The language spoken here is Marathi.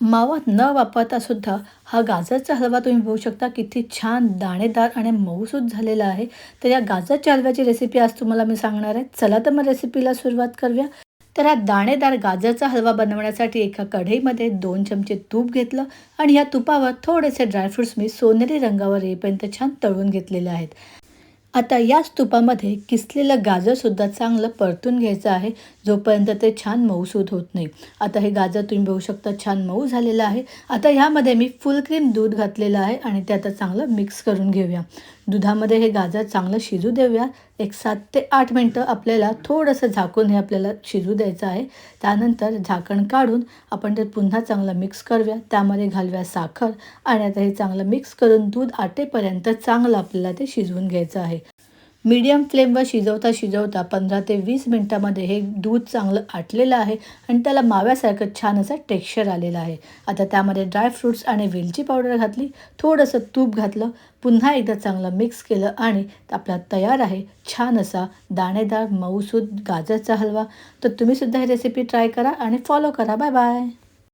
मावा न वापरता सुद्धा हा गाजरचा हलवा तुम्ही बघू शकता किती छान दाणेदार आणि मऊसूद झालेला आहे. तर या गाजरच्या हलव्याची रेसिपी आज तुम्हाला मी सांगणार आहे. चला तर मग रेसिपीला सुरुवात करूया. तर हा दाणेदार गाजरचा हलवा बनवण्यासाठी एका कढईमध्ये दोन चमचे तूप घेतलं आणि या तुपावर थोडेसे ड्रायफ्रुट्स मी सोनेरी रंगावर येईपर्यंत छान तळून घेतलेले आहेत. आता या स्तूपामध्ये किसलेलं गाजरसुद्धा चांगलं परतून घ्यायचं आहे. जोपर्यंत ते छान मऊसूद होत नाही. आता हे गाजर तुम्ही बघू शकता छान मऊ झालेलं आहे. आता ह्यामध्ये मी फुल क्रीम दूध घातलेलं आहे आणि ते आता चांगलं मिक्स करून घेऊया. दुधामध्ये हे गाजर चांगलं शिजू देऊया. एक सात ते आठ मिनटं आपल्याला थोडंसं झाकून हे आपल्याला शिजू द्यायचं आहे. त्यानंतर झाकण काढून आपण ते पुन्हा चांगलं मिक्स करूया. त्यामध्ये घालूया साखर आणि आता हे चांगलं मिक्स करून दूध आटेपर्यंत चांगलं आपल्याला ते शिजवून घ्यायचं आहे. मीडियम फ्लेमवर शिजवता शिजवता पंधरा ते वीस मिनटामध्ये हे दूध चांगलं आटलेलं आहे आणि त्याला माव्यासारखं छान असं टेक्स्चर आलेलं आहे. आता त्यामध्ये ड्रायफ्रूट्स आणि वेलची पावडर घातली थोडंसं तूप घातलं पुन्हा एकदा चांगलं मिक्स केलं आणि आपला तयार आहे छान असा दाणेदार मऊसूद गाजरचा हलवा. तर तुम्हीसुद्धा ही रेसिपी ट्राय करा आणि फॉलो करा. Bye bye